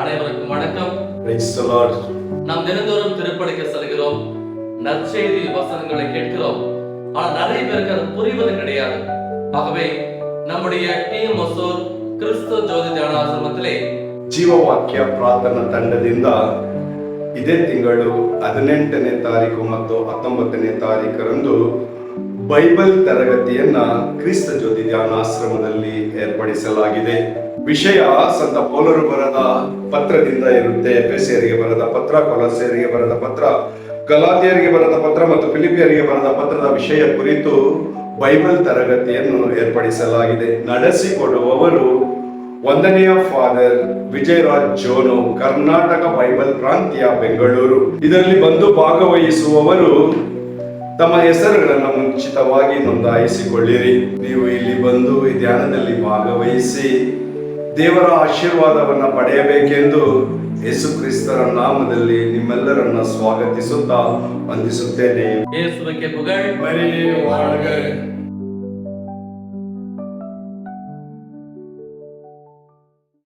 அனைவருக்கும் வணக்கம் Praise the Lord. நாம் தினந்தோறும் திருப்பணிக்கு செல்கிறோம் நற்செய்தி வசனங்களை கேட்கிறோம் ஆனால் நிறைய பேருக்கு அது புரிவது கிடையாது ஆகவே நம்முடைய டீம் ஒசூர் கிறிஸ்து ஜோதி தியானாசிரமத்திலே ಜೀವವಾಕ್ಯ ಪ್ರಾರ್ಥನಾ ತಂಡದಿಂದ ಇದೇ ತಿಂಗಳು ಹದಿನೆಂಟನೇ ತಾರೀಕು ಮತ್ತು ಹತ್ತೊಂಬತ್ತನೇ ತಾರೀಕರಂದು ಬೈಬಲ್ ತರಗತಿಯನ್ನ ಕ್ರಿಸ್ತ ಜ್ಯೋತಿ ಧ್ಯಾನಾಶ್ರಮದಲ್ಲಿ ಏರ್ಪಡಿಸಲಾಗಿದೆ ವಿಷಯ ಸಂತ ಪೌಲರು ಬರದ ಪತ್ರದಿಂದ ಇರುತ್ತೆ ಎಫೆಸಿಯರಿಗೆ ಬರದ ಪತ್ರ ಕೊಲಸೆಯರಿಗೆ ಬರದ ಪತ್ರ, ಗಲಾತಿಯರಿಗೆ ಬರದ ಪತ್ರ ಮತ್ತು ಫಿಲಿಪಿಯರಿಗೆ ಬರದ ಪತ್ರದ ವಿಷಯ ಕುರಿತು ಬೈಬಲ್ ತರಗತಿಯನ್ನು ಏರ್ಪಡಿಸಲಾಗಿದೆ. ನಡೆಸಿಕೊಡುವವರು ಒಂದನೆಯ father Vijayaraj zone, Karnataka Bible ಪ್ರಾಂತ್ಯ, ಬೆಂಗಳೂರು. ಇದರಲ್ಲಿ ಬಂದು ಭಾಗವಹಿಸುವವರು ತಮ್ಮ ಹೆಸರುಗಳನ್ನು ಮುಂಚಿತವಾಗಿ ನೋಂದಾಯಿಸಿಕೊಳ್ಳಿರಿ. ನೀವು ಇಲ್ಲಿ ಬಂದು ಈ ಧ್ಯಾನದಲ್ಲಿ ಭಾಗವಹಿಸಿ ದೇವರ ಆಶೀರ್ವಾದವನ್ನು ಪಡೆಯಬೇಕೆಂದು ಯೇಸು ಕ್ರಿಸ್ತರ ನಾಮದಲ್ಲಿ ನಿಮ್ಮೆಲ್ಲರನ್ನ ಸ್ವಾಗತಿಸುತ್ತಾ ವಂದಿಸುತ್ತೇನೆ.